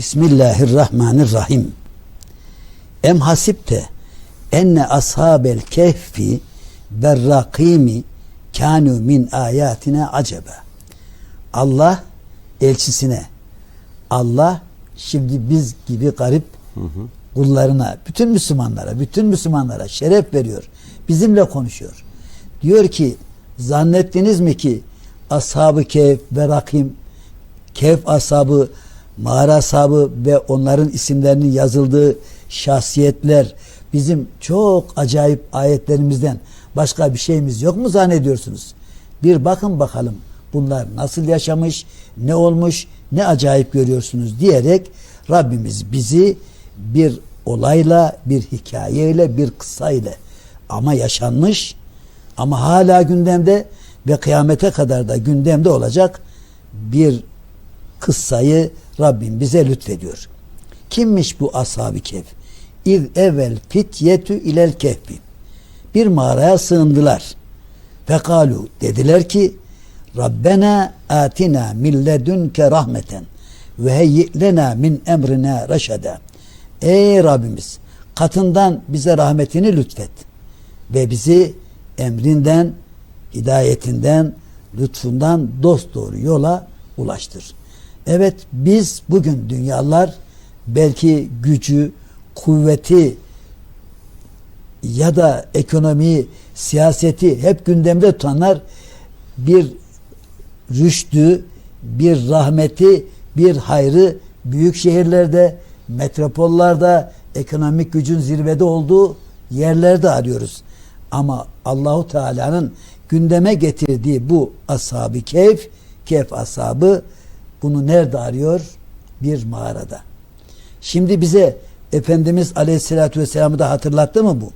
Bismillahirrahmanirrahim. Em hasipte enne ashabel kehfi berrakimi kanu min ayatine acaba. Allah elçisine Allah şimdi biz gibi garip kullarına, bütün Müslümanlara, bütün Müslümanlara şeref veriyor. Bizimle konuşuyor. Diyor ki zannettiniz mi ki ashab-ı kehf ve rakim kehf ashabı mağara ashabı ve onların isimlerinin yazıldığı şahsiyetler bizim çok acayip ayetlerimizden başka bir şeyimiz yok mu zannediyorsunuz? Bir bakın bakalım bunlar nasıl yaşamış, ne olmuş, ne acayip görüyorsunuz diyerek Rabbimiz bizi bir olayla, bir hikayeyle, bir kıssayla ama yaşanmış ama hala gündemde ve kıyamete kadar da gündemde olacak bir kıssayı Rabbim bize lütfediyor. Kimmiş bu ashab-ı kehf? İz evvel fityetü ilel kehfi. Bir mağaraya sığındılar. Fekalu dediler ki Rabbena atina min ledünke rahmeten ve heyyi'lena min emrina reşeda. Ey Rabbimiz katından bize rahmetini lütfet ve bizi emrinden, hidayetinden, lütfundan dost doğru yola ulaştır. Evet biz bugün dünyalar belki gücü, kuvveti ya da ekonomiyi, siyaseti hep gündemde tutanlar bir rüştü, bir rahmeti, bir hayrı büyük şehirlerde, metropollerde ekonomik gücün zirvede olduğu yerlerde arıyoruz. Ama Allahu Teala'nın gündeme getirdiği bu ashab-ı keyf, keyf ashabı bunu nerede arıyor? Bir mağarada. Şimdi bize Efendimiz Aleyhisselatü Vesselam'ı da hatırlattı mı bu?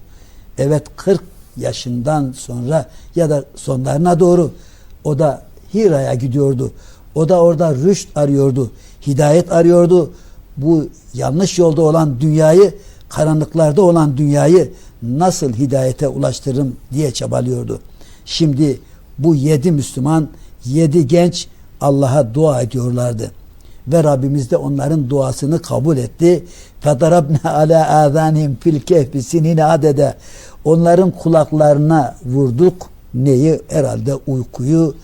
Evet 40 yaşından sonra ya da sonlarına doğru o da Hira'ya gidiyordu. O da orada rüşt arıyordu. Hidayet arıyordu. Bu yanlış yolda olan dünyayı, karanlıklarda olan dünyayı nasıl hidayete ulaştırırım diye çabalıyordu. Şimdi bu yedi Müslüman, yedi genç Allah'a dua ediyorlardı. Ve Rabbimiz de onların duasını kabul etti. Fedarabne ala azanhim fil kehfi sinine adede. Onların kulaklarına vurduk. Neyi? Herhalde uykuyu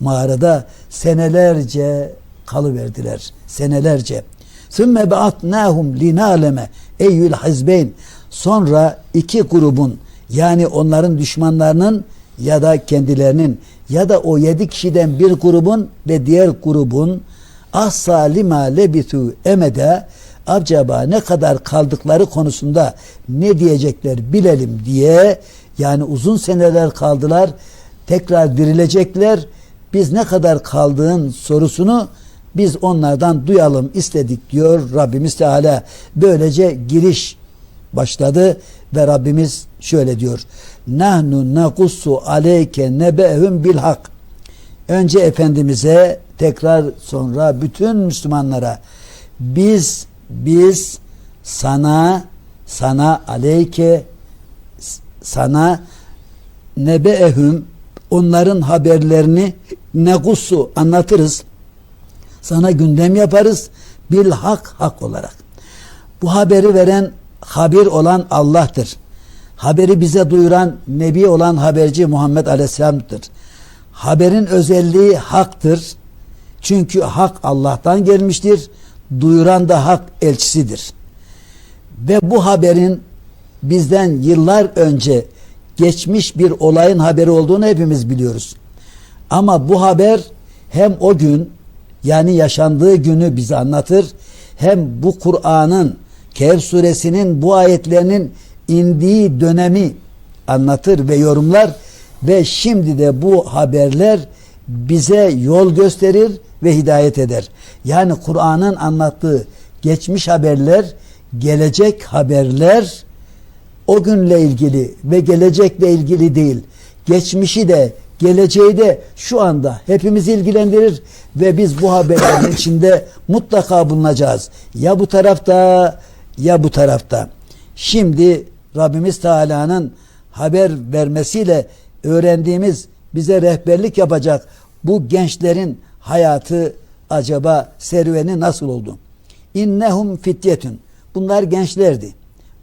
mağarada senelerce kalıverdiler. Senelerce. Sümme be'atnâhum linâleme eyyül hazbeyn. Sonra iki grubun yani onların düşmanlarının ya da kendilerinin ya da o yedi kişiden bir grubun ve diğer grubun ahsa lima lebitu emede acaba ne kadar kaldıkları konusunda ne diyecekler bilelim diye yani uzun seneler kaldılar tekrar dirilecekler biz ne kadar kaldığın sorusunu biz onlardan duyalım istedik diyor Rabbimiz Teala. Böylece giriş başladı ve Rabbimiz şöyle diyor. Nahnu nakussu aleyke nebehum bil hak. Önce Efendimiz'e tekrar sonra bütün Müslümanlara biz biz sana sana aleyke sana nebeehum onların haberlerini negusu anlatırız. Sana gündem yaparız. Bil hak hak olarak. Bu haberi veren habir olan Allah'tır. Haberi bize duyuran Nebi olan haberci Muhammed Aleyhisselam'dır. Haberin özelliği haktır. Çünkü hak Allah'tan gelmiştir. Duyuran da hak elçisidir. Ve bu haberin bizden yıllar önce geçmiş bir olayın haberi olduğunu hepimiz biliyoruz. Ama bu haber hem o gün yani yaşandığı günü bize anlatır hem bu Kur'an'ın Kehf suresinin bu ayetlerinin indiği dönemi anlatır ve yorumlar ve şimdi de bu haberler bize yol gösterir ve hidayet eder. Yani Kur'an'ın anlattığı geçmiş haberler, gelecek haberler o günle ilgili ve gelecekle ilgili değil. Geçmişi de geleceği de şu anda hepimiz ilgilendirir ve biz bu haberlerin içinde mutlaka bulunacağız. Ya bu tarafta ya bu tarafta. Şimdi Rabbimiz Teala'nın haber vermesiyle öğrendiğimiz bize rehberlik yapacak bu gençlerin hayatı acaba serüveni nasıl oldu? İnnehum fityetun. Bunlar gençlerdi.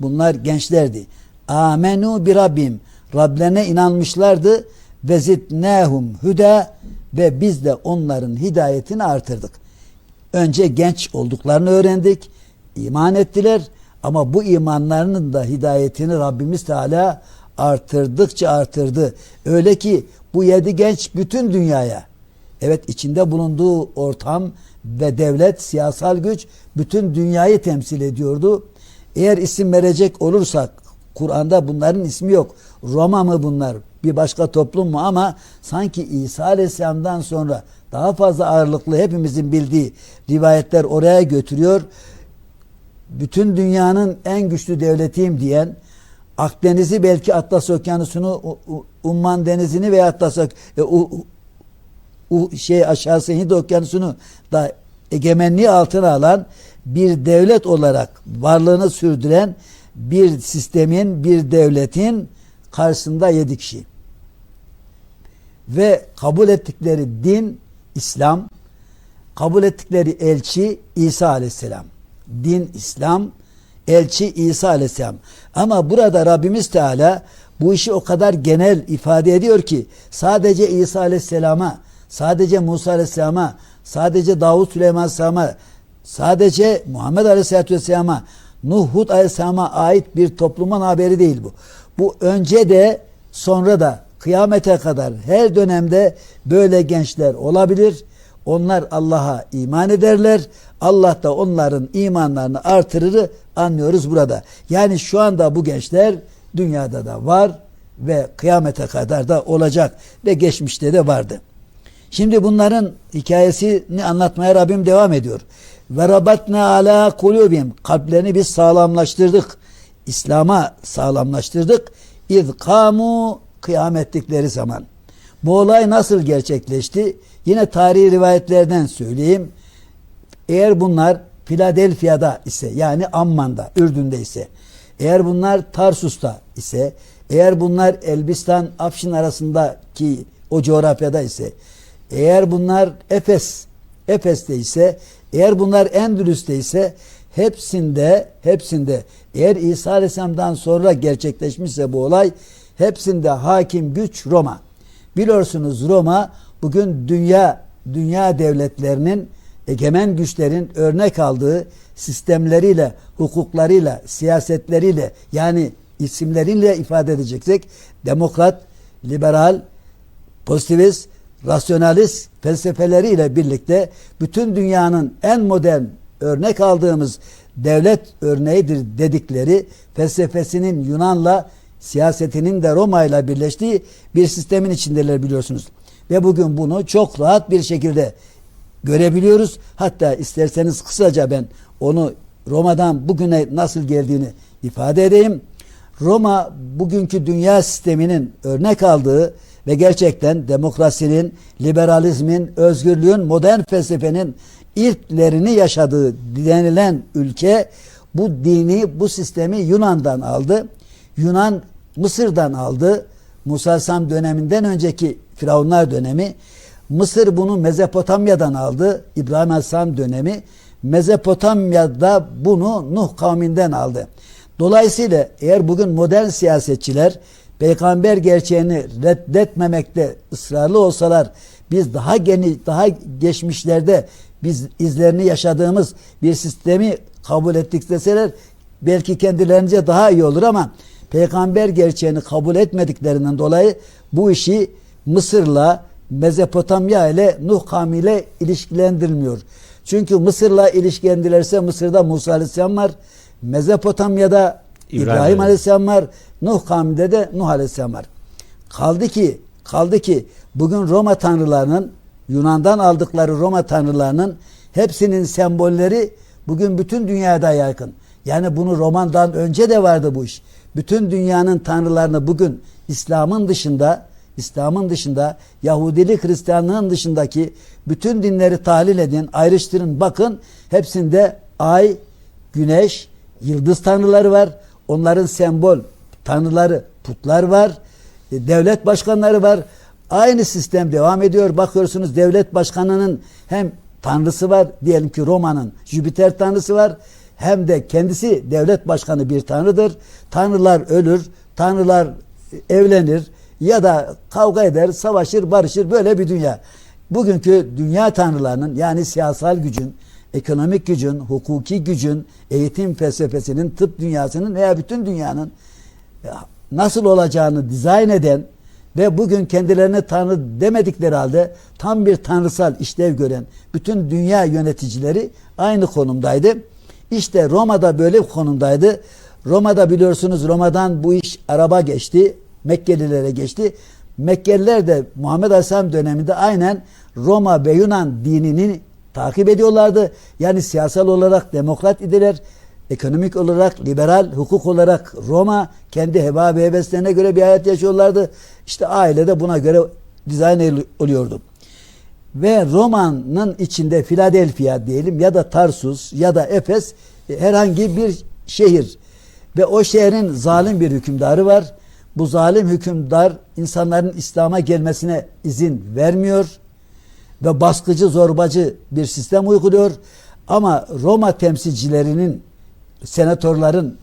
Bunlar gençlerdi. Amenu bi Rabbim. Rablerine inanmışlardı. Ve zidnehum huda ve biz de onların hidayetini artırdık. Önce genç olduklarını öğrendik. İman ettiler. Ama bu imanlarının da hidayetini Rabbimiz Teala artırdıkça artırdı. Öyle ki bu yedi genç bütün dünyaya evet içinde bulunduğu ortam ve devlet, siyasal güç bütün dünyayı temsil ediyordu. Eğer isim verecek olursak Kur'an'da bunların ismi yok. Roma mı bunlar? Bir başka toplum mu? Ama sanki İsa Aleyhisselam'dan sonra daha fazla ağırlıklı hepimizin bildiği rivayetler oraya götürüyor. Bütün dünyanın en güçlü devletiyim diyen Akdeniz'i belki Atlas Okyanusu'nu, Umman Denizi'ni veya Atlas e, u, u, şey aşağısı Hint Okyanusu'nu da egemenliği altına alan bir devlet olarak varlığını sürdüren bir sistemin, bir devletin karşısında yedi kişi. Ve kabul ettikleri din İslam, kabul ettikleri elçi İsa Aleyhisselam. Din İslam, elçi İsa Aleyhisselam. Ama burada Rabbimiz Teala bu işi o kadar genel ifade ediyor ki sadece İsa Aleyhisselam'a, sadece Musa Aleyhisselam'a, sadece Davut Süleyman Aleyhisselam'a, sadece Muhammed Aleyhisselatü Vesselam'a, Nuh Hud Aleyhisselam'a ait bir toplumun haberi değil bu. Bu önce de sonra da kıyamete kadar her dönemde böyle gençler olabilir. Onlar Allah'a iman ederler. Allah da onların imanlarını artırır anlıyoruz burada. Yani şu anda bu gençler dünyada da var ve kıyamete kadar da olacak ve geçmişte de vardı. Şimdi bunların hikayesini anlatmaya Rabbim devam ediyor. Ve rabatna ala kulubim kalplerini biz sağlamlaştırdık. İslam'a sağlamlaştırdık. İz kamu kıyametlikleri zaman. Bu olay nasıl gerçekleşti? Yine tarihi rivayetlerden söyleyeyim. Eğer bunlar Philadelphia'da ise yani Amman'da, Ürdün'de ise, eğer bunlar Tarsus'ta ise, eğer bunlar Elbistan, Afşin arasındaki o coğrafyada ise, eğer bunlar Efes, Efes'te ise, eğer bunlar Endülüs'te ise hepsinde hepsinde eğer İsa Aleyhisselam'dan sonra gerçekleşmişse bu olay hepsinde hakim güç Roma. Biliyorsunuz Roma bugün dünya dünya devletlerinin egemen güçlerin örnek aldığı sistemleriyle, hukuklarıyla, siyasetleriyle yani isimleriyle ifade edeceksek demokrat, liberal, pozitivist, rasyonalist felsefeleriyle birlikte bütün dünyanın en modern örnek aldığımız devlet örneğidir dedikleri felsefesinin Yunan'la siyasetinin de Roma ile birleştiği bir sistemin içindeler biliyorsunuz. Ve bugün bunu çok rahat bir şekilde görebiliyoruz. Hatta isterseniz kısaca ben onu Roma'dan bugüne nasıl geldiğini ifade edeyim. Roma bugünkü dünya sisteminin örnek aldığı ve gerçekten demokrasinin, liberalizmin, özgürlüğün, modern felsefenin ilklerini yaşadığı denilen ülke bu dini, bu sistemi Yunan'dan aldı. Yunan Mısır'dan aldı. Musa Sam döneminden önceki Firavunlar dönemi. Mısır bunu Mezopotamya'dan aldı. İbrahim Aleyhisselam dönemi. Mezopotamya'da bunu Nuh kavminden aldı. Dolayısıyla eğer bugün modern siyasetçiler peygamber gerçeğini reddetmemekte ısrarlı olsalar biz daha geni daha geçmişlerde biz izlerini yaşadığımız bir sistemi kabul ettik deseler belki kendilerince daha iyi olur ama peygamber gerçeğini kabul etmediklerinden dolayı bu işi Mısır'la Mezopotamya ile Nuh kavmiyle ilişkilendirilmiyor. Çünkü Mısır'la ilişkilendirilirse Mısır'da Musa Aleyhisselam var. Mezopotamya'da İbrahim, İbrahim Aleyhisselam var. Nuh kavminde de Nuh Aleyhisselam var. Kaldı ki kaldı ki bugün Roma tanrılarının Yunan'dan aldıkları Roma tanrılarının hepsinin sembolleri bugün bütün dünyada yaygın. Yani bunu romandan önce de vardı bu iş. Bütün dünyanın tanrılarını bugün İslam'ın dışında İslam'ın dışında Yahudilik Hristiyanlığın dışındaki bütün dinleri tahlil edin, ayrıştırın, bakın hepsinde ay, güneş, yıldız tanrıları var. Onların sembol tanrıları, putlar var. E, devlet başkanları var. Aynı sistem devam ediyor. Bakıyorsunuz devlet başkanının hem tanrısı var. Diyelim ki Roma'nın Jüpiter tanrısı var. Hem de kendisi devlet başkanı bir tanrıdır. Tanrılar ölür, tanrılar evlenir ya da kavga eder, savaşır, barışır böyle bir dünya. Bugünkü dünya tanrılarının yani siyasal gücün, ekonomik gücün, hukuki gücün, eğitim felsefesinin, tıp dünyasının veya bütün dünyanın nasıl olacağını dizayn eden ve bugün kendilerine tanrı demedikleri halde tam bir tanrısal işlev gören bütün dünya yöneticileri aynı konumdaydı. İşte Roma'da böyle bir konumdaydı. Roma'da biliyorsunuz Roma'dan bu iş araba geçti. Mekkelilere geçti. Mekkeliler de Muhammed Aleyhisselam döneminde aynen Roma ve Yunan dinini takip ediyorlardı. Yani siyasal olarak demokrat idiler. Ekonomik olarak, liberal, hukuk olarak Roma kendi heva ve heveslerine göre bir hayat yaşıyorlardı. İşte aile de buna göre dizayn oluyordu. Ve Roma'nın içinde Philadelphia diyelim ya da Tarsus ya da Efes e, herhangi bir şehir ve o şehrin zalim bir hükümdarı var. Bu zalim hükümdar insanların İslam'a gelmesine izin vermiyor ve baskıcı zorbacı bir sistem uyguluyor. Ama Roma temsilcilerinin, senatörlerin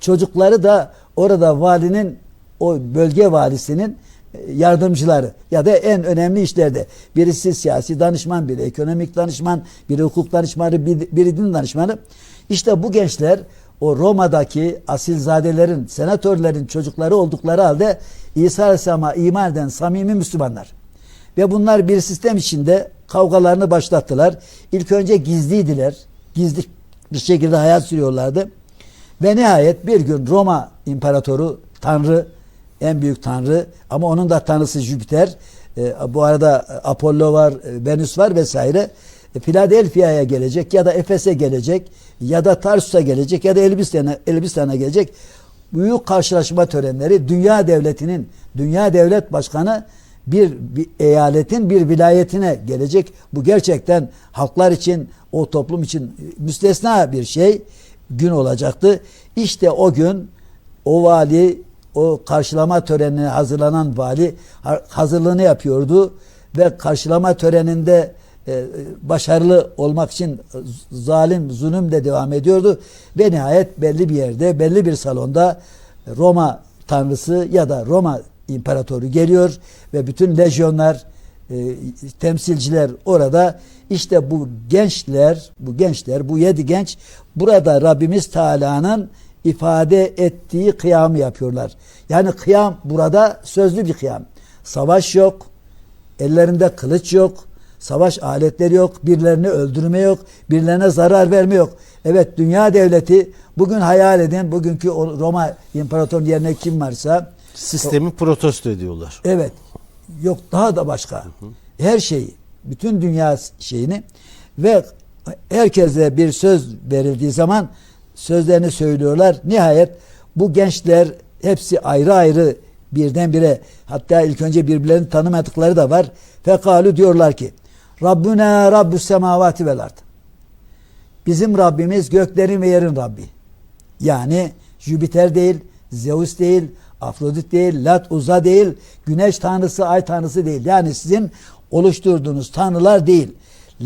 çocukları da orada valinin, o bölge valisinin e, yardımcıları ya da en önemli işlerde birisi siyasi danışman, biri ekonomik danışman, biri hukuk danışmanı, biri din danışmanı. İşte bu gençler o Roma'daki asilzadelerin, senatörlerin çocukları oldukları halde İsa Aleyhisselam'a iman eden samimi Müslümanlar. Ve bunlar bir sistem içinde kavgalarını başlattılar. İlk önce gizliydiler. Gizli bir şekilde hayat sürüyorlardı. Ve nihayet bir gün Roma İmparatoru Tanrı en büyük tanrı ama onun da tanrısı Jüpiter. E, bu arada Apollo var, e, Venüs var vesaire. E, Philadelphia'ya gelecek ya da Efes'e gelecek ya da Tarsus'a gelecek ya da Elbistan'a Elbistan'a gelecek. Büyük karşılaşma törenleri dünya devletinin, dünya devlet başkanı bir, bir eyaletin bir vilayetine gelecek. Bu gerçekten halklar için, o toplum için müstesna bir şey gün olacaktı. İşte o gün o vali o karşılama törenine hazırlanan vali hazırlığını yapıyordu ve karşılama töreninde e, başarılı olmak için zalim zulüm de devam ediyordu ve nihayet belli bir yerde belli bir salonda Roma tanrısı ya da Roma imparatoru geliyor ve bütün lejyonlar e, temsilciler orada işte bu gençler bu gençler bu yedi genç burada Rabbimiz Teala'nın ifade ettiği kıyamı yapıyorlar. Yani kıyam burada sözlü bir kıyam. Savaş yok, ellerinde kılıç yok, savaş aletleri yok, birilerini öldürme yok, birilerine zarar verme yok. Evet dünya devleti bugün hayal edin bugünkü Roma imparatorun yerine kim varsa sistemi o, protesto ediyorlar. Evet. Yok daha da başka. Her şeyi, bütün dünya şeyini ve herkese bir söz verildiği zaman sözlerini söylüyorlar. Nihayet bu gençler hepsi ayrı ayrı birdenbire hatta ilk önce birbirlerini tanımadıkları da var. Fekalu diyorlar ki Rabbuna Rabbus semavati vel ard. Bizim Rabbimiz göklerin ve yerin Rabbi. Yani Jüpiter değil, Zeus değil, Afrodit değil, Lat Uza değil, güneş tanrısı, ay tanrısı değil. Yani sizin oluşturduğunuz tanrılar değil.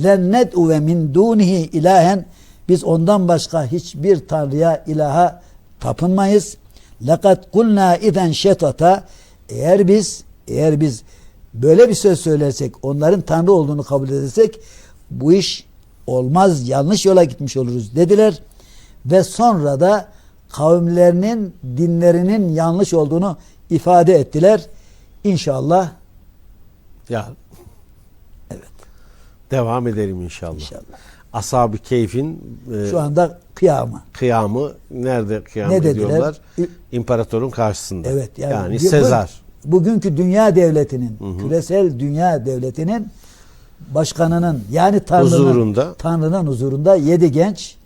Lennet ve min dunihi ilahen biz ondan başka hiçbir tanrıya, ilaha tapınmayız. Lekat kulna iden şetata eğer biz eğer biz böyle bir söz söylersek, onların tanrı olduğunu kabul edersek bu iş olmaz, yanlış yola gitmiş oluruz dediler. Ve sonra da kavimlerinin dinlerinin yanlış olduğunu ifade ettiler. İnşallah ya evet. Devam edelim inşallah. İnşallah. Ashab-ı Keyf'in e, şu anda kıyamı. Kıyamı nerede kıyam ne dediler? ediyorlar? İmparatorun karşısında. Evet yani, yani Sezar. Bugünkü dünya devletinin, hı hı. küresel dünya devletinin başkanının yani Tanrı'nın huzurunda, Tanrı'nın huzurunda yedi genç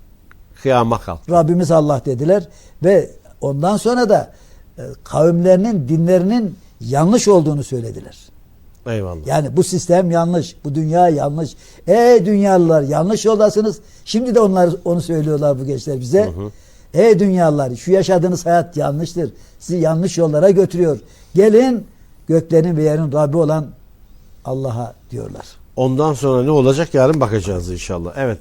kıyama kalktı. Rabbimiz Allah dediler ve ondan sonra da e, kavimlerinin dinlerinin yanlış olduğunu söylediler. Eyvallah. Yani bu sistem yanlış, bu dünya yanlış. Ey dünyalılar yanlış yoldasınız. Şimdi de onlar onu söylüyorlar bu gençler bize. Hı hı. Ey dünyalılar şu yaşadığınız hayat yanlıştır. Sizi yanlış yollara götürüyor. Gelin göklerin ve yerin Rabbi olan Allah'a diyorlar. Ondan sonra ne olacak yarın bakacağız inşallah. Evet.